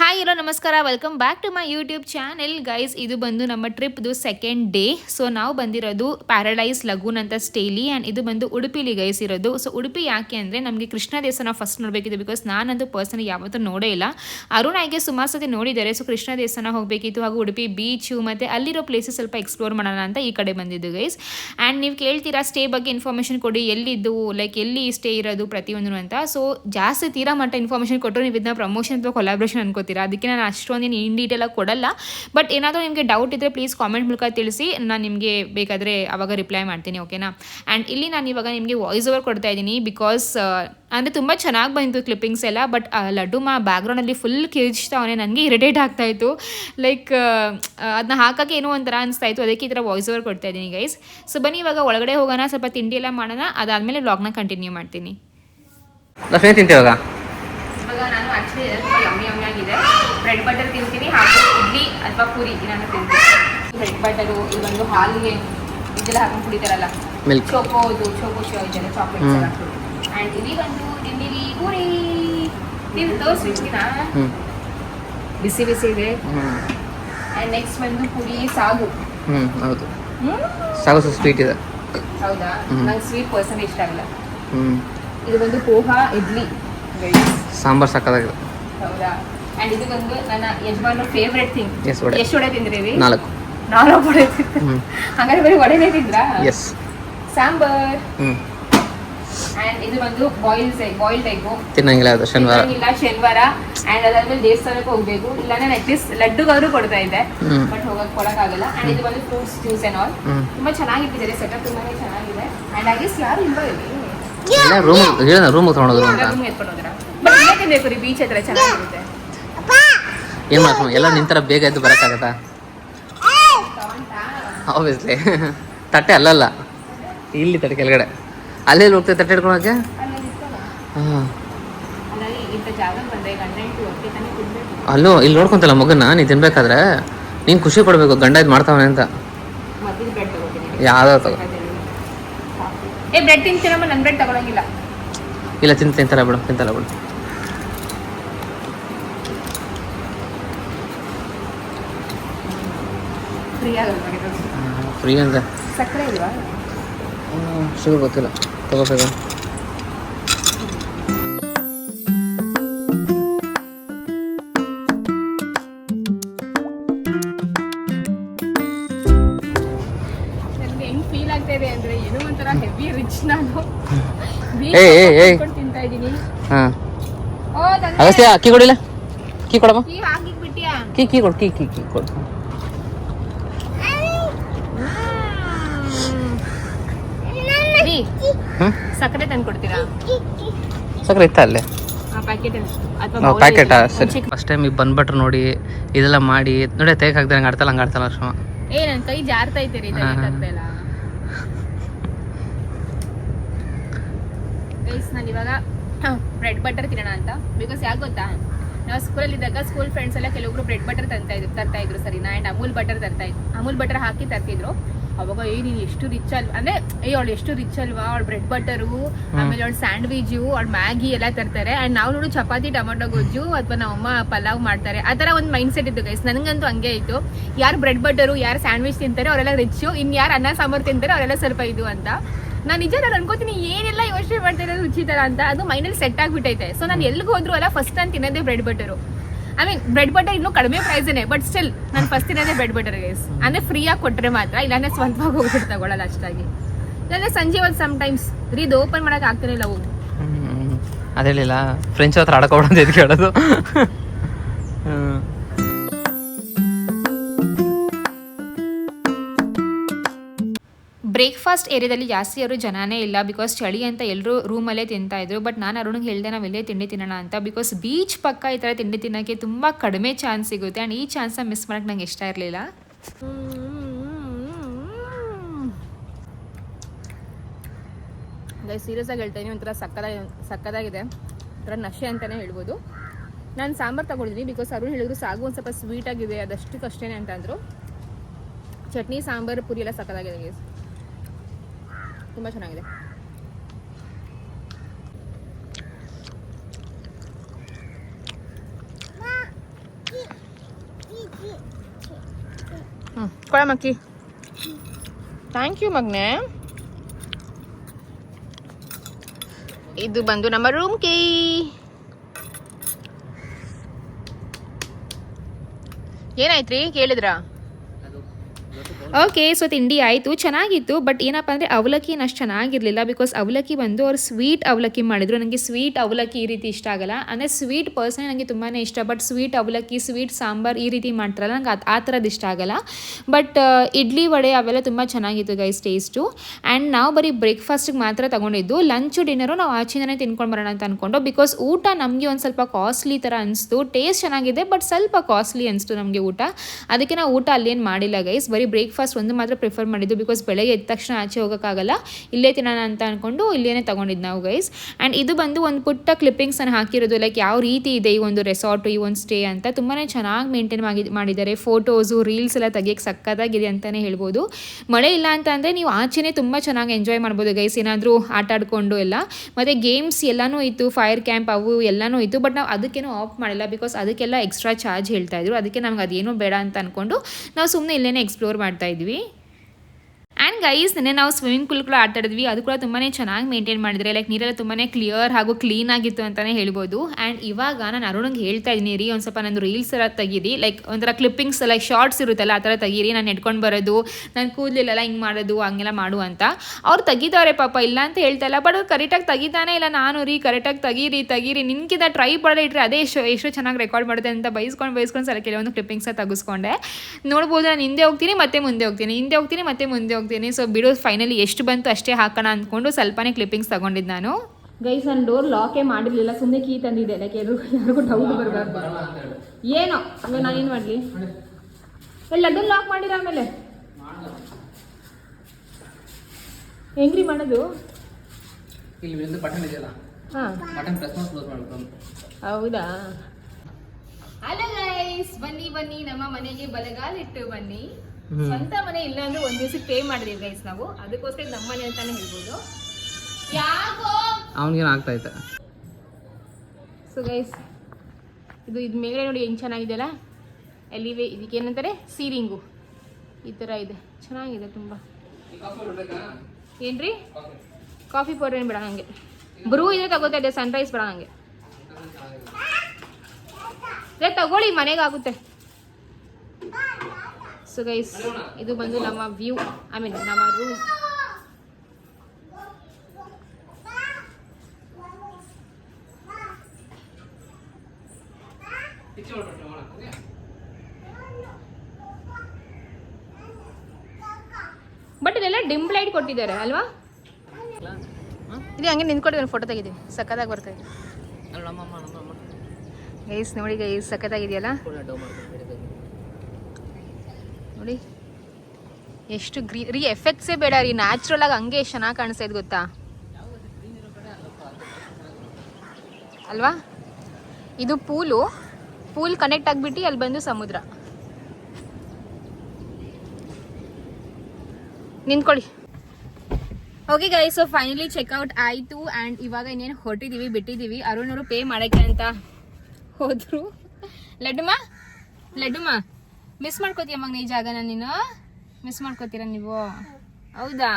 Hi hello ನಮಸ್ಕಾರ. Welcome back to my YouTube channel guys ಇದು ಬಂದು ನಮ್ಮ ಟ್ರಿಪ್ದು ಸೆಕೆಂಡ್ ಡೇ ಸೊ ನಾವು ಬಂದಿರೋದು ಪ್ಯಾರಡೈಸ್ ಲಗೂನ್ ಅಂತ ಸ್ಟೇಲಿ ಆ್ಯಂಡ್ ಇದು ಬಂದು ಉಡುಪಿಲಿ ಗೈಸ್ ಇರೋದು. ಸೊ ಉಡುಪಿ ಯಾಕೆ ಅಂದರೆ ನಮಗೆ ಕೃಷ್ಣ ದೇವಸ್ಥಾನ ಫಸ್ಟ್ ನೋಡಬೇಕಿತ್ತು ಬಿಕಾಸ್ ನಾನಂತೂ ಪರ್ಸನ್ ಯಾವತ್ತೂ ನೋಡೇ ಇಲ್ಲ. ಅರುಣ್ ಆಯ್ಕೆ ಸುಮಾರು ಸತಿ ನೋಡಿದ್ದಾರೆ. ಸೊ ಕೃಷ್ಣ ದೇವಸ್ಥಾನ ಹೋಗಬೇಕಿತ್ತು, ಹಾಗೂ ಉಡುಪಿ ಬೀಚು ಮತ್ತು ಅಲ್ಲಿರೋ ಪ್ಲೇಸಸ್ ಸ್ವಲ್ಪ ಎಕ್ಸ್ಪ್ಲೋರ್ ಮಾಡೋಣ ಅಂತ ಈ ಕಡೆ ಬಂದಿದ್ದು ಗೈಸ್ ಆ್ಯಂಡ್ ನೀವು ಕೇಳ್ತೀರಾ ಸ್ಟೇ ಬಗ್ಗೆ ಇನ್ಫಾರ್ಮೇಷನ್ ಕೊಡಿ. ಎಲ್ಲಿದ್ದು ಲೈಕ್ ಎಲ್ಲಿ ಸ್ಟೇ ಇರೋದು ಪ್ರತಿಯೊಂದು ಅಂತ. ಸೊ ಜಾಸ್ತಿ ತೀರಾ ಮಟ್ಟ ಇನ್ಫಾರ್ಮೇಷನ್ ಕೊಟ್ಟರು ನೀವು ಇದನ್ನ ಪ್ರಮೋಷನ್ ಅಥವಾ ಕೊಲಾಬ್ರೇಷನ್ ಅನ್ಕೋತೀರಾ ಅದಕ್ಕೆ ನಾನು ಅಷ್ಟೊಂದೇನು ಇನ್ ಡೀಟೇಲಾಗಿ ಕೊಡಲ್ಲ. ಬಟ್ ಏನಾದರೂ ನಿಮಗೆ ಡೌಟ್ ಇದ್ದರೆ ಪ್ಲೀಸ್ ಕಾಮೆಂಟ್ ಮೂಲಕ ತಿಳಿಸಿ. ನಾನು ನಿಮಗೆ ಬೇಕಾದರೆ ಅವಾಗ ರಿಪ್ಲೈ ಮಾಡ್ತೀನಿ ಓಕೆನಾ ಆ್ಯಂಡ್ ಇಲ್ಲಿ ನಾನು ಇವಾಗ ನಿಮಗೆ ವಾಯ್ಸ್ ಓವರ್ ಕೊಡ್ತಾ ಇದ್ದೀನಿ ಬಿಕಾಸ್ ಅಂದರೆ ತುಂಬ ಚೆನ್ನಾಗಿ ಬಂತು ಕ್ಲಿಪ್ಪಿಂಗ್ಸ್ ಎಲ್ಲ ಬಟ್ ಲಡ್ಡು ಮಾ ಬ್ಯಾಕ್ಗ್ರೌಂಡಲ್ಲಿ ಫುಲ್ ಕಿರಿಚ್ತಾವನೆ ನನಗೆ ಇರಿಟೇಟ್ ಆಗ್ತಾಯಿತ್ತು ಲೈಕ್ ಅದನ್ನ ಹಾಕೋಕ್ಕೆ ಏನೋ ಒಂಥರ ಅನಿಸ್ತಾ ಇತ್ತು. ಅದಕ್ಕೆ ಈ ಥರ ವಾಯ್ಸ್ ಓವರ್ ಕೊಡ್ತಾ ಇದ್ದೀನಿ ಗೈಸ್ ಸೊ ಬನ್ನಿ, ಇವಾಗ ಒಳಗಡೆ ಹೋಗೋಣ. ಸ್ವಲ್ಪ ತಿಂಡಿ ಎಲ್ಲ ಮಾಡೋಣ. ಅದಾದಮೇಲೆ ಲಾಗ್ನ ಕಂಟಿನ್ಯೂ ಮಾಡ್ತೀನಿ. ತಿಂತೀವಾಗ ಇವಾಗ ನಾನು ಆಕ್ಚುಲಿ ತುಂಬ ಯಮ್ಮಿ ಯಮ್ಮಿ ಆಗಿದೆ ಬ್ರೆಡ್ ಬಟರ್ ತಿಂತೀನಿ ಹಾಗೂ ಇಡ್ಲಿ ಅಥವಾ ಪೂರಿ ನಾನು ತಿಂತೀನಿ. ಬ್ರೆಡ್ ಬಟರು ಈ ಒಂದು ಹಾಲಿಗೆ ಇದೆಲ್ಲ ಹಾಕೊಂಡು ಕುಡಿತಾರಲ್ಲ? ಮಿಲ್ಕ್ ಚೋಕೋದು ಚೋಕೋ ಶೋ ಇದೆಲ್ಲ ಚಾಕ್ಲೇಟ್ಸ್ ಎಲ್ಲ ಆ್ಯಂಡ್ ಇಲ್ಲಿ ಬಂದು ತಿಂಡಿರಿ ಪೂರಿ. ನೀವು ತೋರಿಸ್ಬಿಡ್ತೀನಾ ಹ್ಞೂ ಬಿಸಿ ಬಿಸಿ ಇದೆ. ಆ್ಯಂಡ್ ನೆಕ್ಸ್ಟ್ ಬಂದು ಪುರಿ ಸಾಗು. ಹ್ಞೂ ಹೌದು? ಸಾಕು ಸ್ವಲ್ಪ ಸ್ವೀಟ್ ಇದೆ. ಹೌದಾ. ನಂಗೆ ಸ್ವೀಟ್ ಪರ್ಸನ್ ಇಷ್ಟ ಆಗಲ್ಲ. ಹ್ಞೂ ಇದು ಬಂದು ಪೋಹಾ ಇಡ್ಲಿ. ಸಾಂಬಾರ್ ಸಾಕಾಗಿದೆ ಹೌದಾ? ಆ್ಯಂಡ್ ಇದು ಬಂದು ನನ್ನ ಯಜಮಾನ ಫೇವ್ರೆಟ್ ಥಿಂಗ್ ಎಷ್ಟು ವಡೆ ತಿಂದ್ರಿ ನಾಲ್ಕು. ಹಂಗಾರೆ ಬರೀ ವಡೆನೇ ತಿಂದ್ರಾ ಎಸ್ ಸಾಂಬಾರ್. ಆ್ಯಂಡ್ ಇದು ಬಂದು ಬಾಯ್ಲ್ಸ್ ಎಗ್ ಬಾಯ್ಲ್ಡ್ ಎಗ್ಗು ತಿನ್ನಂಗಿಲ್ಲ ಅದು ಶನಿವಾರ. ಇಲ್ಲ ಶನಿವಾರ. ಆ್ಯಂಡ್ ಅದಾದ್ಮೇಲೆ ದೇವಸ್ಥಾನಕ್ಕೆ ಹೋಗ್ಬೇಕು. ಇಲ್ಲ ನಾನು ಅಟ್ಲೀಸ್ಟ್ ಲಡ್ಡುಗಾದ್ರು ಕೊಡ್ತಾ ಇದ್ದೆ. ಬಟ್ ಹೋಗಕ್ಕೆ ಕೊಡಕ್ಕಾಗಲ್ಲ. ಆ್ಯಂಡ್ ಇದು ಬಂದು ಫ್ರೂಟ್ಸ್ ಜ್ಯೂಸ್ ಆ್ಯಂಡ್ ಆಲ್ ತುಂಬಾ ಚೆನ್ನಾಗಿಟ್ಟಿದ್ದಾರೆ ಸೆಟಪ್ ತುಂಬಾನೇ ಚೆನ್ನಾಗಿದೆ. ಆ್ಯಂಡ್ ಗೆಸ್ ಯಾರು ಇಲ್ವಾ ಇಲ್ಲಿ? ರೂಮ್ ರೂಮಿಗೆ ತೊಗೊಂಡೋದ್ರು ರೂಮ್ ಎತ್ಕೊಂಡು ಹೋದ್ರ? ಬಟ್ ಇಲ್ಲೇ ರೀ ಬೀಚ್ ಹತ್ರ ಚೆನ್ನಾಗಿರುತ್ತೆ. ಏನು ಮಾಡ್ಕೊಂಡು ಎಲ್ಲ ನಿಂತರ ಬೇಗ ಎದ್ದು ಬರೋಕ್ಕಾಗತ್ತಾ? ಆಬ್ವಿಯಸ್ಲಿ ತಟ್ಟೆ ಅಲ್ಲಲ್ಲ. ಇಲ್ಲಿ ತಟ್ಟೆ ಕೆಳಗಡೆ. ಅಲ್ಲೆಲ್ಲಿ ಹೋಗ್ತದೆ ತಟ್ಟೆ ಹಿಡ್ಕೊಳಕ್ಕೆ? ಅಲ್ಲ ಹಾಂ. ಅಲ್ಲೋ ಇಲ್ಲಿ ನೋಡ್ಕೊಂತಲ್ಲ ಮಗನ ನೀ ತಿನ್ಬೇಕಾದ್ರೆ ನೀನು ಖುಷಿ ಕೊಡಬೇಕು ಗಂಡ ಇದು ಮಾಡ್ತಾವನೆ ಅಂತ. ಮದ್ದಿನ ಬ್ರೆಡ್ ತಗೋತೀನಿ ಯಾವ್ದೋ ತಗೋ ಇಲ್ಲ ತಿಂತ ತಿಂತಾರ ಬಿಡು ತಿಂತಲ್ಲ ಬಿಡು. ಫ್ರೀ ಅಂತ ಸಕ್ಕರೆ ಇಲ್ವಾ? ಶುಗರ್ ಗೊತ್ತಿಲ್ಲ. ತಗೋಬೇಕು ಅಗಸ್ತ್ಯ ಅಕ್ಕಿ ಕೊಡಿಲ್ಲ? ಕೀ ಕೊಡಮ್ಮ? ಕೀ ಕೀ ಕೊಡು ಕೀ ಕೀ ಕೀ ಕೊಡು. ಸಕ್ಕರೆ ತಂದು ಕೊಡ್ತೀರಾ? ಸಕ್ಕರೆ ಇತ್ತ ಅಲ್ಲೇ? ಆ ಪ್ಯಾಕೆಟ್ ಸರಿ. ಫಸ್ಟ್ ಟೈಮ್ ಈಗ ಬಂದ್ಬಿಟ್ರು ನೋಡಿ ಇದೆಲ್ಲ ಮಾಡಿ ನೋಡಿ ತೇಗ್ ಹಾಕ್ದಂಗೆ ಹಂಗೆ ಆಡ್ತಲ್ಲ ಹಂಗೆ ಆಡ್ತಲ್ಲ ಅಷ್ಟು ಏ ನನ್ನ ಕೈ ಜಾರ್ತಾ ಇದ್ದೀರಿ ನಾನು ಇವಾಗ ಬ್ರೆಡ್ ಬಟರ್ ತಿನ್ನೋಣ ಅಂತ. ಬಿಕಾಸ್ ಯಾಕೆ ಗೊತ್ತಾ? ನಾವು ಸ್ಕೂಲಲ್ಲಿ ಇದ್ದಾಗ ಸ್ಕೂಲ್ ಫ್ರೆಂಡ್ಸ್ ಎಲ್ಲ ಕೆಲವೊಬ್ರು ಬ್ರೆಡ್ ಬಟರ್ ತರ್ತಾ ಇದ್ರು ತರ್ತಾ ಇದ್ರು ಸರಿನಾ? ಆ್ಯಂಡ್ ಅಮೂಲ್ ಬಟರ್ ತರ್ತಾ ಇದ್ರು ಅಮೂಲ್ ಬಟರ್ ಹಾಕಿ ತರ್ತಿದ್ರು. ಅವಾಗ ಏ ನೀನು ಎಷ್ಟು ರಿಚ್ ಅಲ್ವಾ? ಅಂದ್ರೆ ಏ ಅವಳು ಎಷ್ಟು ರಿಚ್ ಅಲ್ವಾ? ಅವಳು ಬ್ರೆಡ್ ಬಟರು ಆಮೇಲೆ ಅವಳು ಸ್ಯಾಂಡ್ವಿಚು ಅವಳು ಮ್ಯಾಗಿ ಎಲ್ಲ ತರ್ತಾರೆ. ಅಂಡ್ ನಾವು ನೋಡು ಚಪಾತಿ ಟೊಮೊಟೊ ಗೊಜ್ಜು ಅಥವಾ ನಮ್ಮಮ್ಮ ಪಲಾವ್ ಮಾಡ್ತಾರೆ. ಆ ಥರ ಒಂದು ಮೈಂಡ್ ಸೆಟ್ ಇತ್ತು ಗೈಸ್ ನನಗಂತೂ ಹಂಗೆ ಇತ್ತು. ಯಾರು ಬ್ರೆಡ್ ಬಟರು ಯಾರು ಸ್ಯಾಂಡ್ವಿಚ್ ತಿಂತಾರೆ ಅವರೆಲ್ಲ ರಿಚ್ ಇನ್ನು ಯಾರು ಅನ್ನ ಸಾಂಬಾರು ತಿಂತಾರೆ ಅವರೆಲ್ಲ ಸ್ವಲ್ಪ ಇದು ಅಂತ. ನಾನು ನಿಜ ನಾನು ಅನ್ಕೋತೀನಿ ಏನೆಲ್ಲ ಯೋಚನೆ ಮಾಡ್ತಾರೆ ರುಚಿ ತರ ಅಂತ. ಅದು ಮೈಂಡಲ್ಲಿ ಸೆಟ್ ಆಗ್ಬಿಟ್ಟೈತೆ. ಸೊ ನಾನು ಎಲ್ಲಿಗೆ ಹೋದ್ರು ಅಲ್ಲ ಫಸ್ಟ್ ನಾನು ತಿನ್ನೋದೇ bread butter I mean bread butter ಇನ್ನೂ ಕಡಿಮೆ ಪ್ರೈಸೇನೆ ಬಟ್ ಸ್ಟಿಲ್ ನಾನು ಫಸ್ಟ್ ತಿನ್ನೋದೇ ಬ್ರೆಡ್ ಬಟರ್ ಗೈಸ್ ಅಂದರೆ ಫ್ರೀಯಾಗಿ ಕೊಟ್ಟರೆ ಮಾತ್ರ, ಇಲ್ಲಾಂದ್ರೆ ಸ್ವಂತವಾಗಿ ಹೋಗ್ಬಿಟ್ಟು ತಗೊಳ್ಳಲ್ಲ ಅಷ್ಟಾಗಿ. ಇಲ್ಲಾಂದ್ರೆ ಸಂಜೆ ಒಂದು ಸಮ್ ಟೈಮ್ಸ್ ರೀ ಇದು ಓಪನ್ ಮಾಡೋಕೆ ಆಗ್ತಾನೆ ಇಲ್ಲ ಹೋಗಿ ಅದು ಹೇಳಿಲ್ಲ ಫ್ರೆಂಚ್ ಹತ್ರ ಆಡಕೋಬಿಡೋದು ಇದಕ್ಕೆ ಹೇಳೋದು ಬ್ರೇಕ್ಫಾಸ್ಟ್ ಏರಿಯಾದಲ್ಲಿ ಜಾಸ್ತಿ ಅವರು ಜನನೇ ಇಲ್ಲ ಬಿಕಾಸ್ ಚಳಿ ಅಂತ ಎಲ್ಲರೂ ರೂಮಲ್ಲೇ ತಿಂತಾ ಇದ್ರು. ಬಟ್ ನಾನು ಅರುಣಿಗೆ ಹೇಳಿದೆ ನಾವು ಇಲ್ಲೇ ತಿಂಡಿ ತಿನ್ನೋಣ ಅಂತ ಬಿಕಾಸ್ ಬೀಚ್ ಪಕ್ಕ ಈ ಥರ ತಿಂಡಿ ತಿನ್ನೋಕ್ಕೆ ತುಂಬ ಕಡಿಮೆ ಚಾನ್ಸ್ ಸಿಗುತ್ತೆ. ಆ್ಯಂಡ್ ಈ ಚಾನ್ಸ್ನ ಮಿಸ್ ಮಾಡೋಕ್ಕೆ ನಂಗೆ ಇಷ್ಟ ಇರಲಿಲ್ಲ. ಸೀರಿಯಸ್ ಆಗಿ ಹೇಳ್ತೀನಿ ಒಂಥರ ಸಕ್ಕದಾಗಿ, ಸಕ್ಕದಾಗಿದೆ. ಒಂಥರ ನಶೆ ಅಂತಲೇ ಹೇಳ್ಬೋದು. ನಾನು ಸಾಂಬಾರು ತಗೊಂಡಿದ್ದೀನಿ ಬಿಕಾಸ್ ಅರುಣ್ ಹೇಳಿದ್ರು ಸಾಗು ಒಂದು ಸ್ವಲ್ಪ ಸ್ವೀಟಾಗಿದೆ ಅದಷ್ಟಕ್ಕಷ್ಟೇ ಅಂತ ಅಂದರು ಚಟ್ನಿ, ಸಾಂಬಾರು, ಪುರಿ ಎಲ್ಲ ಸಕ್ಕದಾಗಿದೆ ತುಂಬ ಚೆನ್ನಾಗಿದೆ. ಹ್ಞೂ ಕೊಳಮಕ್ಕಿ ಥ್ಯಾಂಕ್ ಯು ಮಗ್ನೆ. ಇದು ಬಂದು ನಮ್ಮ ರೂಮ್ ಕೇ ಏನಾಯ್ತು ಕೇಳಿದ್ರಾ? ಓಕೆ ಸೊ ತಿಂಡಿ ಆಯಿತು, ಚೆನ್ನಾಗಿತ್ತು ಬಟ್ ಏನಪ್ಪ ಅಂದರೆ ಅವಲಕ್ಕಿ ಅಷ್ಟು ಚೆನ್ನಾಗಿರಲಿಲ್ಲ ಬಿಕಾಸ್ ಅವಲಕ್ಕಿ ಬಂದು ಅವ್ರು ಸ್ವೀಟ್ ಅವಲಕ್ಕಿ ಮಾಡಿದ್ರು. ನನಗೆ ಸ್ವೀಟ್ ಅವಲಕ್ಕಿ ಈ ರೀತಿ ಇಷ್ಟ ಆಗಲ್ಲ. ಅಂದರೆ ಸ್ವೀಟ್ ಪರ್ಸನ್ ನನಗೆ ತುಂಬಾ ಇಷ್ಟ ಬಟ್ ಸ್ವೀಟ್ ಅವಲಕ್ಕಿ ಸ್ವೀಟ್ ಸಾಂಬಾರ್ ಈ ರೀತಿ ಮಾಡ್ತಾರಲ್ಲ, ನಂಗೆ ಆ ಥರದ್ದು ಇಷ್ಟ ಆಗಲ್ಲ. ಬಟ್ ಇಡ್ಲಿ ವಡೆ ಅವೆಲ್ಲ ತುಂಬ ಚೆನ್ನಾಗಿತ್ತು ಗೈಸ್ ಟೇಸ್ಟು ಆ್ಯಂಡ್ ನಾವು ಬರೀ ಬ್ರೇಕ್ಫಾಸ್ಟಿಗೆ ಮಾತ್ರ ತೊಗೊಂಡಿದ್ದು. ಲಂಚು ಡಿನ್ನರು ನಾವು ಆಚೆನೇ ತಿನ್ಕೊಂಡು ಬರೋಣ ಅಂತ ಅಂದ್ಕೊಂಡು ಬಿಕಾಸ್ ಊಟ ನಮಗೆ ಒಂದು ಸ್ವಲ್ಪ ಕಾಸ್ಟ್ಲಿ ಥರ ಅನಿಸ್ತು. ಟೇಸ್ಟ್ ಚೆನ್ನಾಗಿದೆ ಬಟ್ ಸ್ವಲ್ಪ ಕಾಸ್ಟ್ಲಿ ಅನಿಸ್ತು ನಮಗೆ ಊಟ. ಅದಕ್ಕೆ ನಾವು ಊಟ ಅಲ್ಲೇನು ಮಾಡಿಲ್ಲ ಗೈಸ್ ಬರೀ ಬ್ರೇಕ್ಫಾಸ್ಟ್ ಒಂದು ಮಾತ್ರ ಪ್ರಿಫರ್ ಮಾಡಿದ್ದು ಬಿಕಾಸ್ ಬೆಳಗ್ಗೆ ಎದ್ದ ತಕ್ಷಣ ಆಚೆ ಹೋಗೋಕ್ಕಾಗಲ್ಲ. ಇಲ್ಲೇ ತಿನ್ನೋಣ ಅಂತ ಅಂದ್ಕೊಂಡು ಇಲ್ಲೇ ತೊಗೊಂಡಿದ್ದು ನಾವು ಗೈಸ್ ಆ್ಯಂಡ್ ಇದು ಬಂದು ಒಂದು ಪುಟ್ಟ ಕ್ಲಿಪ್ಪಿಂಗ್ಸನ್ನು ಹಾಕಿರೋದು ಲೈಕ್ ಯಾವ ರೀತಿ ಇದೆ ಈ ಒಂದು ರೆಸಾರ್ಟು ಈ ಒಂದು ಸ್ಟೇ ಅಂತ ತುಂಬಾ ಚೆನ್ನಾಗಿ ಮೇಂಟೈನ್ ಮಾಡಿ ಮಾಡಿದ್ದಾರೆ. ಫೋಟೋಸು ರೀಲ್ಸ್ ಎಲ್ಲ ತೆಗಿಯೋಕ್ಕೆ ಸಕ್ಕತ್ತಾಗಿದೆ ಅಂತಲೇ ಹೇಳ್ಬೋದು. ಮಳೆ ಇಲ್ಲ ಅಂತ ಅಂದರೆ ನೀವು ಆಚೆನೇ ತುಂಬ ಚೆನ್ನಾಗಿ ಎಂಜಾಯ್ ಮಾಡ್ಬೋದು ಗೈಸ್ ಏನಾದರೂ ಆಟ ಆಡಿಕೊಂಡು ಎಲ್ಲ. ಮತ್ತು ಗೇಮ್ಸ್ ಎಲ್ಲನೂ ಇತ್ತು ಫೈರ್ ಕ್ಯಾಂಪ್ ಅವು ಎಲ್ಲನೂ ಇತ್ತು ಬಟ್ ನಾವು ಅದಕ್ಕೇನು ಆಫ್ ಮಾಡಿಲ್ಲ ಬಿಕಾಸ್ ಅದಕ್ಕೆಲ್ಲ ಎಕ್ಸ್ಟ್ರಾ ಚಾರ್ಜ್ ಹೇಳ್ತಾ ಇದ್ರು. ಅದಕ್ಕೆ ನಮ್ಗೆ ಅದೇನೂ ಬೇಡ ಅಂತ ಅಂದ್ಕೊಂಡು ನಾವು ಸುಮ್ಮನೆ ಇಲ್ಲೇ ಎಕ್ಸ್ಪ್ಲೋರ್ ಮಾಡ್ತಾ ಇದ್ವಿ. ಆ್ಯಂಡ್ ಗೈಸ್ ನಿನ್ನೆ ನಾವು ಸ್ವಿಮ್ಮಿಂಗ್ ಪೂಲ್ ಕೂಡ ಆಟ ಆಡಿದ್ವಿ ಅದು ಕೂಡ ತುಂಬಾ ಚೆನ್ನಾಗಿ ಮೇಂಟೈನ್ ಮಾಡಿದರೆ ಲೈಕ್ ನೀರೆಲ್ಲ ತುಂಬಾ ಕ್ಲಿಯರ್ ಹಾಗೂ ಕ್ಲೀನ್ ಆಗಿತ್ತು ಅಂತಲೇ ಹೇಳ್ಬೋದು. ಆ್ಯಂಡ್ ಇವಾಗ ನಾನು ಅರುಣಂಗೆ ಹೇಳ್ತಾ ಇದ್ದೀನಿ ರೀ, ಒಂದು ಸ್ವಲ್ಪ ನಂದು ರೀಲ್ಸ್ ಎಲ್ಲ ತೆಗೀರಿ. ಲೈಕ್ ಒಂಥರ ಕ್ಲಿಪ್ಪಿಂಗ್ಸ್ ಲೈಕ್ ಶಾರ್ಟ್ಸ್ ಇರುತ್ತಲ್ಲ, ಆ ಥರ ತೆಗೀರಿ. ನಾನು ನೆಡ್ಕೊಂಡು ಬರೋದು, ನಾನು ಕೂದಲಿಲ್ಲ ಹಿಂಗೆ ಮಾಡೋದು, ಹಂಗೆಲ್ಲ ಮಾಡು ಅಂತ. ಅವ್ರು ತೆಗಿತಾರೆ ಪಾಪ, ಇಲ್ಲ ಅಂತ ಹೇಳ್ತಾ ಇಲ್ಲ. ಬಟ್ ಅವ್ರು ಕರೆಕ್ಟಾಗಿ ತೆಗಿತಾನೆ ಇಲ್ಲ. ನಾನು ರೀ ಕರೆಕ್ಟಾಗಿ ತೆಗೀರಿ ತೆಗೀರಿ. ನಿನ್ಕಿಂತ ಟ್ರೈ ಮಾಡಿ ಇಟ್ಟರೆ ಅದೇ ಎಷ್ಟು ಎಷ್ಟು ಚೆನ್ನಾಗಿ ರೆಕಾರ್ಡ್ ಮಾಡುತ್ತೆ ಅಂತ ಬೈಸ್ಕೊಂಡು ಬೈಸ್ಕೊಂಡು ಸಲ ಕೆಲವೊಂದು ಕ್ಲಿಪ್ಪಿಂಗ್ಸ ತೆಗೆಸ್ಕೊಂಡೆ. ನೋಡ್ಬೋದು, ನಾನು ಹಿಂದೆ ಹೋಗ್ತೀನಿ, ಮತ್ತೆ ಮುಂದೆ ಹೋಗ್ತೀನಿ. ಹಿಂದೆ ಹೋಗ್ತೀನಿ, ಮತ್ತೆ ಮುಂದೆ ಹೋಗ್ತೀನಿ. ಸೊ ಬಿಡು ಫೈನಲಿ ಎಷ್ಟು ಬಂತು ಅಷ್ಟೇ ಹಾಕೋಣ ಅಂದ್ಕೊಂಡು ಸ್ವಲ್ಪನೇ ಕ್ಲಿಪ್ಪಿಂಗ್ಸ್ ತಗೊಂಡಿದ್ದು ನಾನು. ಗೈಸ್ ನಾನು ಡೋರ್ ಲಾಕೇ ಮಾಡಿರಲಿಲ್ಲ. ಸುಮ್ಮನೆ ಕೀ ತಂದಿದೆ ಲೈಕ್ ಯಾರು ಯಾರಿಗೂ ಡೌಟ್ ಬರಬಾರ್ದು. ಏನೋ? ಇವಾಗ ನಾನೇನು ಮಾಡಲಿ? ಎಲ್ಲ ಲಡ್ಡು ಲಾಕ್ ಮಾಡಿರ ಆಮೇಲೆ? ಹೆಂಗ್ರಿ ಮಾಡೋದು? ಇಲ್ಲಿ ಒಂದು ಬಟನ್ ಇದೆಯಲ್ಲ? ಹಾಂ. ಬಟನ್ ಪ್ರೆಸ್ ಮಾಡಿ ಕ್ಲೋಸ್ ಮಾಡಬೇಕು ಹೌದಾ? ಹಲೋ ಗೈಸ್ ಬನ್ನಿ ಬನ್ನಿ. ನಮ್ಮ ಮನೆಗೆ ಬಲಗಾಲಿಟ್ಟು ಬನ್ನಿ. ಸ್ವಂತ ಮನೆ ಇಲ್ಲ ಅಂದ್ರೆ ಒಂದ್ ದಿವಸಕ್ಕೆ ಪೇ ಮಾಡಿದೀವಿ ಗೈಸ್ ನಾವು. ಅದಕ್ಕೋಸ್ಕರ ನಮ್ಮ ಮನೆ ಅಂತಾನೆ ಹೇಳ್ಬೋದು. ಯಾಕೋ? ಅವನಿಗೇನು ಆಗ್ತಾ ಐತೆ ಸೊ ಗೈಸ್ ಇದು ಇದು ಮೇಲೆ ನೋಡಿ ಹೆಂಗ್ ಚೆನ್ನಾಗಿದೆಯಲ್ಲ ಎಲ್ಲಿವೆ? ಇದಕ್ಕೆ ಏನಂತಾರೆ? ಸೀರಿಂಗು ಈ ತರ ಇದೆ. ಚೆನ್ನಾಗಿದೆ ತುಂಬಾ. ಏನ್ರಿ? ಕಾಫಿ ಪೌಡರ್ ಏನು ಬೇಡ ಹಂಗೆ ಬ್ರೂ ಇದ್ರೆ ತಗೋತಾ ಇದೆ ಸನ್ರೈಸ್ ಬೇಡ ಹಂಗೆ ತಗೊಳ್ಳಿ ಮನೆಗೆ ಆಗುತ್ತೆ. ಸೊ ಗೈಸ್ ಇದು ಬಂದು ನಮ್ಮ ವ್ಯೂ ಐ ಮೀನ್ ನಮ್ಮ ರೂಮ್ ಬಟ್ ಇದೆಲ್ಲ ಡಿಮ್ ಲೈಟ್ ಕೊಟ್ಟಿದ್ದಾರೆ ಅಲ್ವಾ? ಇದು ಹಂಗೆ ನಿಂತ್ಕೊಂಡಿದ್ದೀನಿ ಫೋಟೋ ತೆಗಿದೀನಿ ಸಕ್ಕತ್ತಾಗಿ ಬರ್ತಾ ಇದೆ. ಗೈಸ್ ನೋಡಿ ಗೈಸ್ ಸಕ್ಕತ್ತಾಗಿದೆಯಲ್ಲ ಮಾಡ್ಕೊಂಡು ನೋಡಿ. ಎಷ್ಟು ಗ್ರೀ ರೀ ಎಫೆಕ್ಟ್ಸೇ ಬೇಡ ರೀ ನ್ಯಾಚುರಲ್ ಆಗಿ ಹಂಗೆ ಎಷ್ಟು ಚೆನ್ನಾಗಿ ಕಾಣಿಸ್ತಾ ಇದೆ ಗೊತ್ತಾ? ಅಲ್ವಾ? ಇದು ಪೂಲು, ಪೂಲ್ ಕನೆಕ್ಟ್ ಆಗಿಬಿಟ್ಟು ಅಲ್ಲಿ ಬಂದು ಸಮುದ್ರ. ನಿಂತ್ಕೊಳ್ಳಿ. Okay guy so finally checkout ಆಯಿತು ಆ್ಯಂಡ್ ಇವಾಗ ಇನ್ನೇನು ಹೊರಟಿದ್ದೀವಿ ಬಿಟ್ಟಿದ್ದೀವಿ ಅರುಣ್ ಅವರು ಪೇ ಮಾಡೋಕ್ಕೆ ಅಂತ ಹೋದರು. ಲಡ್ಡುಮ್ಮ ಲಡ್ಡುಮ್ಮ ಮಿಸ್ ಮಾಡ್ಕೋತೀಯ ಮಗನ ಈ ಜಾಗನ ನೀನು? ಮಿಸ್ ಮಾಡ್ಕೋತೀರ ನೀವು? ಹೌದಾ?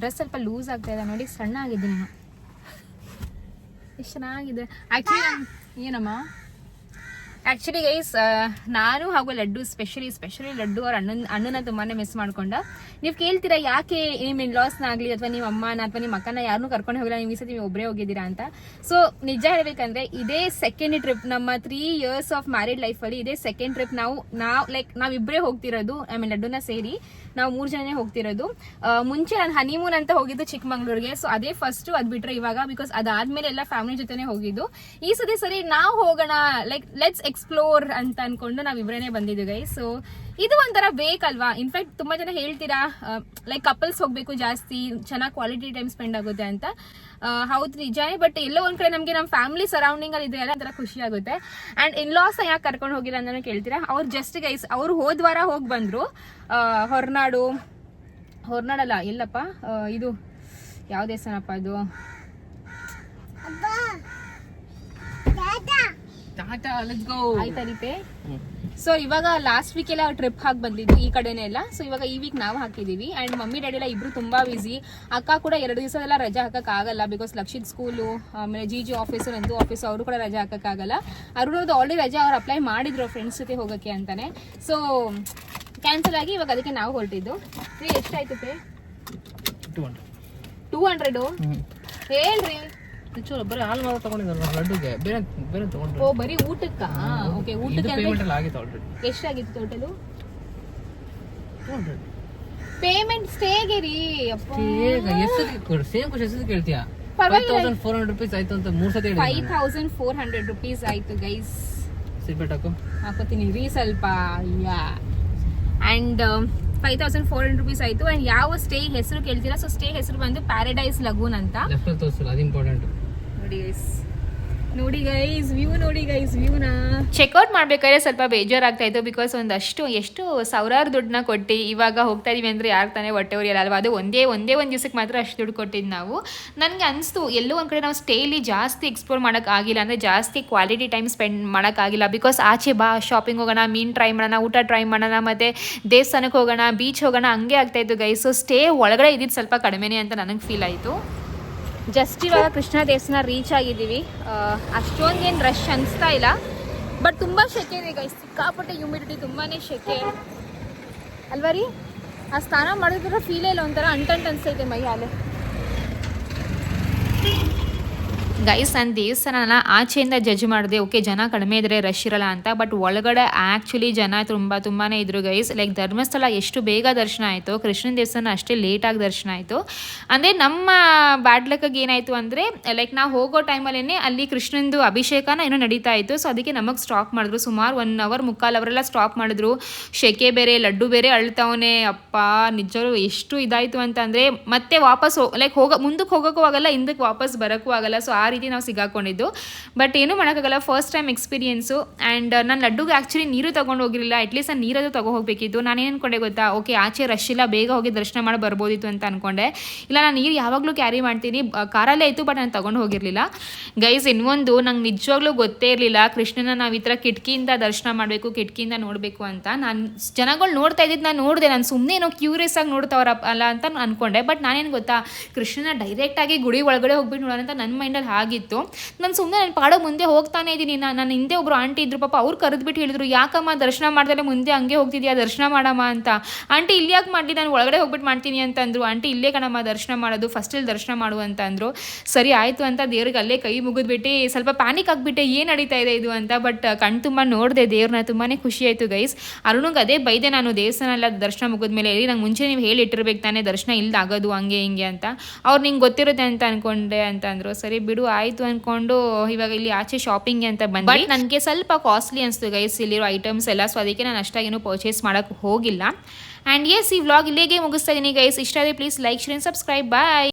ಡ್ರೆಸ್ ಸ್ವಲ್ಪ ಲೂಸ್ ಆಗ್ತಾ ಇದೆ. ನೋಡಿ ಸಣ್ಣ ಆಗಿದ್ದೀನಿ ನಾನು. ಎಷ್ಟು ಚೆನ್ನಾಗಿದೆ. ಆ್ಯಕ್ಚುಲಿ ಏನಮ್ಮ? ಆ್ಯಕ್ಚುಲಿ ಗೈಸ್ ನಾನು ಹಾಗೂ ಲಡ್ಡು ಸ್ಪೆಷಲಿ ಸ್ಪೆಷಲಿ ಲಡ್ಡು ಅವ್ರ ಅಣ್ಣನ ಅಣ್ಣನ ತುಂಬಾ ಮಿಸ್ ಮಾಡ್ಕೊಂಡ. ನೀವು ಕೇಳ್ತೀರಾ ಯಾಕೆ ನಿಮ್ಮ ಇನ್ ಲಾಸ್ನ ಆಗಲಿ ಅಥವಾ ನಿಮ್ಮ ಅಮ್ಮನ ಅಥವಾ ನಿಮ್ಮ ಅಕ್ಕನ ಯಾರನ್ನೂ ಕರ್ಕೊಂಡು ಹೋಗಿಲ್ಲ, ನೀವು ಈ ಸತಿ ನೀವು ಒಬ್ಬರೇ ಹೋಗಿದ್ದೀರಾ ಅಂತ. ಸೊ ನಿಜ ಹೇಳ್ಬೇಕಂದ್ರೆ ಇದೇ ಸೆಕೆಂಡ್ ಟ್ರಿಪ್ ನಮ್ಮ ತ್ರೀ ಇಯರ್ಸ್ ಆಫ್ ಮ್ಯಾರಿಡ್ ಲೈಫಲ್ಲಿ ಇದೇ ಸೆಕೆಂಡ್ ಟ್ರಿಪ್ ನಾವು ನಾವು ಲೈಕ್ ನಾವಿಬ್ಬರೇ ಹೋಗ್ತಿರೋದು ಐ ಮೀನ್ ಲಡ್ಡುನ ಸೇರಿ ನಾವು ಮೂರು ಜನನೇ ಹೋಗ್ತಿರೋದು. ಮುಂಚೆ ನಾನು ಹನಿಮೂನ್ ಅಂತ ಹೋಗಿದ್ದು ಚಿಕ್ಕಮಂಗ್ಳೂರಿಗೆ ಸೊ ಅದೇ ಫಸ್ಟ್ ಅದು ಬಿಟ್ರೆ ಇವಾಗ ಬಿಕಾಸ್ ಅದಾದ್ಮೇಲೆ ಎಲ್ಲ ಫ್ಯಾಮಿಲಿ ಜೊತೆನೇ ಹೋಗಿದ್ದು. ಈ ಸತಿ ಸರಿ ನಾವು ಹೋಗೋಣ ಲೈಕ್ ಲೆಟ್ಸ್ ಎಕ್ಸ್ಪ್ಲೋರ್ ಅಂತ ಅನ್ಕೊಂಡು ನಾವು ಇವರೇನೇ ಬಂದಿದ್ವಿ ಗೈ ಸೊ ಇದು ಒಂಥರ ಬೇಕಲ್ವಾ? ಇನ್ಫ್ಯಾಕ್ಟ್ ತುಂಬಾ ಜನ ಹೇಳ್ತೀರಾ ಲೈಕ್ ಕಪಲ್ಸ್ ಹೋಗ್ಬೇಕು ಜಾಸ್ತಿ, ಚೆನ್ನಾಗಿ ಕ್ವಾಲಿಟಿ ಟೈಮ್ ಸ್ಪೆಂಡ್ ಆಗುತ್ತೆ ಅಂತ. ಹೌದು ನಿಜಾನೇ ಬಟ್ ಎಲ್ಲೋ ಒಂದ್ ಕಡೆ ನಮಗೆ ನಮ್ಮ ಫ್ಯಾಮಿಲಿ ಸರೌಂಡಿಂಗ್ ಅಲ್ಲಿ ಇದೆಯಲ್ಲ ಒಂಥರ ಖುಷಿ ಆಗುತ್ತೆ. ಅಂಡ್ ಇನ್ ಲಾಸ್ ಯಾಕೆ ಕರ್ಕೊಂಡು ಹೋಗಿಲ್ಲ ಅಂತ ಕೇಳ್ತೀರಾ? ಅವ್ರು ಜಸ್ಟ್ ಗೈಸ್ ಅವ್ರು ಹೋದ್ವಾರ ಹೋಗಿ ಬಂದ್ರು. ಹೊರನಾಡು, ಹೊರನಾಡಲ್ಲ, ಎಲ್ಲಪ್ಪ? ಇದು, ಯಾವ ದೇವಸ್ಥಾನಪ್ಪ ಅದು? ಟಾಟಾ ಲೆಟ್ಸ್ ಗೋ ಆಯ್ತಾ ರೀಪೇ? ಸೊ ಇವಾಗ ಲಾಸ್ಟ್ ವೀಕ್ ಎಲ್ಲ ಟ್ರಿಪ್ ಹಾಕಿ ಬಂದಿದ್ವಿ ಈ ಕಡೆನೆ ಎಲ್ಲ. ಸೊ ಇವಾಗ ಈ ವೀಕ್ ನಾವು ಹಾಕಿದೀವಿ. ಅಂಡ್ ಮಮ್ಮಿ ಡ್ಯಾಡಿ ಎಲ್ಲ ಇಬ್ರು ತುಂಬಾ ಬಿಸಿ ಅಕ್ಕ ಕೂಡ ಎರಡು ದಿವಸದೆಲ್ಲ ರಜಾ ಹಾಕಕ್ ಆಗಲ್ಲ ಬಿಕಾಸ್ ಲಕ್ಷಿತ್ ಸ್ಕೂಲು ಆಮೇಲೆ ಜಿ ಜಿ ಆಫೀಸ್ ನಂದು ಆಫೀಸ್ ಅವರು ಕೂಡ ರಜಾ ಹಾಕಕ್ ಆಗಲ್ಲ. ಅರುಣವ್ರದ್ದು ಆಲ್ರೆಡಿ ರಜಾ ಅವ್ರು ಅಪ್ಲೈ ಮಾಡಿದ್ರು ಫ್ರೆಂಡ್ಸ್ ಜೊತೆ ಹೋಗಕ್ಕೆ ಅಂತಾನೆ. ಸೊ ಕ್ಯಾನ್ಸಲ್ ಆಗಿ ಇವಾಗ ಅದಕ್ಕೆ ನಾವು ಹೊರಟಿದ್ದು. ಎಷ್ಟಾಯ್ತು ಪೇ? ಟೂ ಹಂಡ್ರೆಡು ಹೇಳ್ರಿ. ಚೂರು ಬರೀ ಹಾಲು ಮಾತ್ರ ತಗೊಂಡಿದ್ದಾರೆ ಲಡ್ಡುಗೆ. ಬೇರೆ ಬೇರೆ ತಗೊಂಡ್ರು. ಓ ಬರೀ ಊಟಕ್ಕ? ಓಕೆ ಊಟಕ್ಕೆ ಪೇಮೆಂಟ್ ಎಲ್ಲ ಆಗಿತ್ತು ಆಲ್ರೆಡಿ ಎಷ್ಟಾಗಿತ್ತು ಟೋಟಲು ಪೇಮೆಂಟ್ ಸ್ಟೇಗೆ ರೀ ಅಪ್ಪ. ಎಷ್ಟು ಸೇಮ್ ಖುಷಿ ಎಷ್ಟು ಕೇಳ್ತೀಯಾ? Five thousand four hundred rupees ಆಯ್ತು ಅಂತ ಮೂರು ಸತಿ five thousand four hundred rupees ಆಯ್ತು ಗೈಸ್ ಸಿಗ್ಬೇಟ್ ಹಾಕು. ಹಾಕೋತೀನಿ ರೀ ಸ್ವಲ್ಪ ಯಾ. And five thousand four hundred rupees ಆಯ್ತು. ಆ್ಯಂಡ್ ಯಾವ ಸ್ಟೇ ಹೆಸರು ಕೇಳ್ತೀರಾ? ಸೊ ಸ್ಟೇ ಹೆಸರು ಬಂದು ಪ್ಯಾರಡೈಸ್ ಲಗೂನ್ ಅಂತ. ತೋರಿಸಲ್ಲ ಅದು ಇಂಪಾರ್ಟೆಂಟ್ ನೋಡಿ ಗೈಸ್ ನೋಡಿ ಗೈಸ್ ವ್ಯೂ ನೋಡಿ ಗೈಸ್ ವ್ಯೂನ ಚೆಕ್ಔಟ್ ಮಾಡ್ಬೇಕಾದ್ರೆ ಸ್ವಲ್ಪ ಬೇಜಾರಾಗ್ತಾ ಇತ್ತು ಬಿಕಾಸ್ ಒಂದಷ್ಟು, ಎಷ್ಟು ಸಾವಿರಾರು ದುಡ್ಡನ್ನ ಕೊಟ್ಟು ಇವಾಗ ಹೋಗ್ತಾ ಇದೀವಿ ಅಂದ್ರೆ ಯಾರು ತಾನೇ ಹೊಟ್ಟೆ ಉರಿಯಲ್ಲ ಅಲ್ವಾ? ಅದು ಒಂದೇ ಒಂದೇ ಒಂದು ದಿವಸಕ್ಕೆ ಮಾತ್ರ ಅಷ್ಟು ದುಡ್ಡು ಕೊಟ್ಟಿದ್ದು ನಾವು. ನನಗೆ ಅನಿಸ್ತು, ಎಲ್ಲೋ ಒಂದು ಕಡೆ ನಾವು ಸ್ಟೇಲಿ ಜಾಸ್ತಿ ಎಕ್ಸ್ಪ್ಲೋರ್ ಮಾಡೋಕ್ಕಾಗಿಲ್ಲ ಅಂದರೆ ಜಾಸ್ತಿ ಕ್ವಾಲಿಟಿ ಟೈಮ್ ಸ್ಪೆಂಡ್ ಮಾಡೋಕ್ಕಾಗಿಲ್ಲ ಬಿಕಾಸ್ ಆಚೆ ಬಾ ಶಾಪಿಂಗ್ ಹೋಗೋಣ, ಮೀನು ಟ್ರೈ ಮಾಡೋಣ, ಊಟ ಟ್ರೈ ಮಾಡೋಣ, ಮತ್ತು ದೇವಸ್ಥಾನಕ್ಕೆ ಹೋಗೋಣ ಬೀಚ್ ಹೋಗೋಣ, ಹಂಗೆ ಆಗ್ತಾಯಿತ್ತು ಗೈಸ್ ಸೊ ಸ್ಟೇ ಒಳಗಡೆ ಇದ್ದಿದ್ದು ಸ್ವಲ್ಪ ಕಡಿಮೆನೇ ಅಂತ ನನಗೆ ಫೀಲ್ ಆಯಿತು. ಜಸ್ಟ್ ಇವಾಗ ಕೃಷ್ಣ ದೇವಸ್ಥಾನ ರೀಚ್ ಆಗಿದ್ದೀವಿ. ಅಷ್ಟೊಂದೇನು ರಶ್ ಅನಿಸ್ತಾ ಇಲ್ಲ. ಬಟ್ ತುಂಬ ಶೆಕೆ ಇದೆ ಗೈಸ್ ಸಿಕ್ಕಾಪಟ್ಟೆ ಹ್ಯೂಮಿಡಿಟಿ ತುಂಬಾ ಶೆಕೆ. ಅಲ್ವಾ ರೀ ಆ ಸ್ನಾನ ಮಾಡಿದ್ರೆ ಫೀಲೇ ಇಲ್ಲ ಒಂಥರ ಅಂಟಂಟ್ ಅನಿಸ್ತೈತೆ ಮೈ ಹಾಲೆ ಗೈಸ್ ನನ್ನ ದೇವಸ್ಥಾನನ ಆಚೆಯಿಂದ ಜಜ್ ಮಾಡಿದೆ. ಓಕೆ ಜನ ಕಡಿಮೆ ಇದ್ರೆ ರಶ್ ಇರಲ್ಲ ಅಂತ ಬಟ್ ಒಳಗಡೆ ಆ್ಯಕ್ಚುಲಿ ಜನ ತುಂಬ ತುಂಬಾ ಇದ್ರು ಗೈಸ್. ಲೈಕ್ ಧರ್ಮಸ್ಥಳ ಎಷ್ಟು ಬೇಗ ದರ್ಶನ ಆಯಿತು, ಕೃಷ್ಣನ ದೇವಸ್ಥಾನ ಅಷ್ಟೇ ಲೇಟಾಗಿ ದರ್ಶನ ಆಯಿತು. ಅಂದರೆ ನಮ್ಮ ಬ್ಯಾಡ್ ಲಕ್ ಏನಾಯಿತು ಅಂದರೆ ಲೈಕ್ ನಾವು ಹೋಗೋ ಟೈಮಲ್ಲೇ ಅಲ್ಲಿ ಕೃಷ್ಣಂದು ಅಭಿಷೇಕನ ಏನೋ ನಡೀತಾ ಇತ್ತು. ಸೊ ಅದಕ್ಕೆ ನಮಗೆ ಸ್ಟಾಪ್ ಮಾಡಿದ್ರು. ಸುಮಾರು ಒನ್ ಅವರ್ ಮುಕ್ಕಾಲು ಅವರೆಲ್ಲ ಸ್ಟಾಪ್ ಮಾಡಿದ್ರು. ಶೆಕೆ ಬೇರೆ, ಲಡ್ಡು ಬೇರೆ ಅಳ್ತಾವನೆ. ಅಪ್ಪ ನಿಜರು ಎಷ್ಟು ಇದಾಯಿತು ಅಂತಂದರೆ ಮತ್ತೆ ವಾಪಸ್ ಲೈಕ್ ಹೋಗ ಮುಂದಕ್ಕೆ ಹೋಗೋಕ್ಕೂ ಆಗಲ್ಲ ಹಿಂದಕ್ಕೆ ವಾಪಸ್ ಬರೋಕ್ಕೂ ಆಗಲ್ಲ. ಸೊ ಆ ರೀತಿ ನಾವು ಸಿಗಾಕೊಂಡಿದ್ದು. ಬಟ್ ಏನೂ ಮಾಡೋಕ್ಕಾಗಲ್ಲ ಫಸ್ಟ್ ಟೈಮ್ ಎಕ್ಸ್ಪೀರಿಯೆನ್ಸು ಆ್ಯಂಡ್ ನಾನು ಲಡ್ಡುಗೆ ಆ್ಯಕ್ಚುಲಿ ನೀರು ತೊಗೊಂಡು ಹೋಗಿರಲಿಲ್ಲ. ಅಟ್ಲೀಸ್ಟ್ ನಾನು ನೀರದು ತಗೋ ಹೋಗಬೇಕಿತ್ತು. ನಾನು ಏನು ಅನ್ಕೊಂಡೆ ಗೊತ್ತಾ? ಓಕೆ ಆಚೆ ರಶ್ ಇಲ್ಲ, ಬೇಗ ಹೋಗಿ ದರ್ಶನ ಮಾಡಿ ಬರ್ಬೋದಿತ್ತು ಅಂತ ಅನ್ಕೊಂಡೆ. ಇಲ್ಲ, ನಾನು ನೀರು ಯಾವಾಗಲೂ ಕ್ಯಾರಿ ಮಾಡ್ತೀನಿ. ಕಾರಲ್ಲೇ ಇತ್ತು ಬಟ್ ನಾನು ತೊಗೊಂಡು ಹೋಗಿರಲಿಲ್ಲ. ಗೈಸ್ ಇನ್ನೊಂದು, ನಂಗೆ ನಿಜವಾಗ್ಲೂ ಗೊತ್ತೇ ಇರಲಿಲ್ಲ. ಕೃಷ್ಣನ ನಾವು ಈ ಥರ ಕಿಟಕಿಯಿಂದ ದರ್ಶನ ಮಾಡಬೇಕು, ಕಿಟಕಿಯಿಂದ ನೋಡಬೇಕು ಅಂತ. ನಾನು ಜನಗಳು ನೋಡ್ತಾ ಇದ್ದಿದ್ದು ನಾನು ನೋಡಿದೆ. ನಾನು ಸುಮ್ಮನೆ ಏನೋ ಕ್ಯೂರಿಯಸ್ ಆಗಿ ನೋಡ್ತಾವ್ರ ಅಲ್ಲ ಅಂತ ಅಂದ್ಕೊಂಡೆ ಬಟ್ ನಾನೇನು ಗೊತ್ತಾ? ಕೃಷ್ಣನ ಡೈರೆಕ್ಟಾಗಿ ಗುಡಿ ಒಳಗಡೆ ಹೋಗ್ಬಿಟ್ಟು ನೋಡೋಣ ಅಂತ ನನ್ನ ಮೈಂಡಲ್ಲಿ ಆಗಿತ್ತು. ನಾನು ಸುಮ್ಮನೆ ನಾನು ಪಾಡೋ ಮುಂದೆ ಹೋಗ್ತಾನೆ ಇದ್ದೀನಿ. ನಾನು ಹಿಂದೆ ಒಬ್ಬರು ಆಂಟಿ ಇದ್ರು, ಪಾಪ ಅವ್ರು ಕರೆದ್ಬಿಟ್ಟು ಹೇಳಿದ್ರು, ಯಾಕಮ್ಮ ದರ್ಶನ ಮಾಡ್ದಲೆ ಮುಂದೆ ಹಂಗೆ ಹೋಗ್ತಿದ್ಯಾ? ದರ್ಶನ ಮಾಡಮ್ಮ ಅಂತ. ಆಂಟಿ, ಇಲ್ಲಿ ಯಾಕೆ ಮಾಡಲಿ? ನಾನು ಒಳಗಡೆ ಹೋಗ್ಬಿಟ್ಟು ಮಾಡ್ತೀನಿ ಅಂತ ಅಂದರು ಆಂಟಿ, ಇಲ್ಲೇ ಕಣಮ್ಮ, ದರ್ಶನ ಮಾಡೋದು ಫಸ್ಟಲ್ಲಿ ದರ್ಶನ ಮಾಡು ಅಂತ ಅಂದರು ಸರಿ, ಆಯಿತು ಅಂತ ದೇವ್ರಿಗೆ ಅಲ್ಲೇ ಕೈ ಮುಗಿದ್ಬಿಟ್ಟು, ಸ್ವಲ್ಪ ಪ್ಯಾನಿಕ್ ಆಗಿಬಿಟ್ಟೆ, ಏನು ನಡೀತಾ ಇದೆ ಇದು? ಅಂತ ಬಟ್ ಕಣ್ ತುಂಬ ನೋಡಿದೆ ದೇವ್ರನ್ನ ತುಂಬಾ ಖುಷಿ ಆಯಿತು ಗೈಸ್ ಅರುಣಿಗೆ ಅದೇ ಬೈದೆ ನಾನು ದೇವಸ್ಥಾನ ಎಲ್ಲ ದರ್ಶನ ಮುಗಿದ್ಮೇಲೆ ಹೇಳಿ ನಂಗೆ ಮುಂಚೆ ನೀವು ಹೇಳಿಟ್ಟಿರ್ಬೇಕು ತಾನೇ, ದರ್ಶನ ಇಲ್ದಾಗೋದು ಹಂಗೆ ಹಿಂಗೆ ಅಂತ. ಅವ್ರು ನಿಂಗೆ ಗೊತ್ತಿರುತ್ತೆ ಅಂತ ಅಂದ್ಕೊಂಡೆ ಅಂತ ಅಂದರು ಸರಿ, ಬಿಡು ಆಯಿತು ಅನ್ಕೊಂಡು ಇವಾಗ ಇಲ್ಲಿ ಆಚೆ ಶಾಪಿಂಗ್ ಅಂತ ಬಂದು ಬಟ್ ನನಗೆ ಸ್ವಲ್ಪ ಕಾಸ್ಟ್ಲಿ ಅನಿಸ್ತು ಗೈಸ್ ಇಲ್ಲಿರೋ ಐಟಮ್ಸ್ ಎಲ್ಲ. ಸೊ ಅದಕ್ಕೆ ನಾನು ಅಷ್ಟಾಗೇನು ಪರ್ಚೇಸ್ ಮಾಡೋಕ್ಕೆ ಹೋಗಿಲ್ಲ. ಆ್ಯಂಡ್ ಎಸ್ ಈ ವ್ಲಾಗ್ ಇಲ್ಲಿಗೆ ಮುಗಿಸ್ತಾ ಇದ್ದೀನಿ ಗೈಸ್ ಇಷ್ಟ ಆದರೆ please like share subscribe bye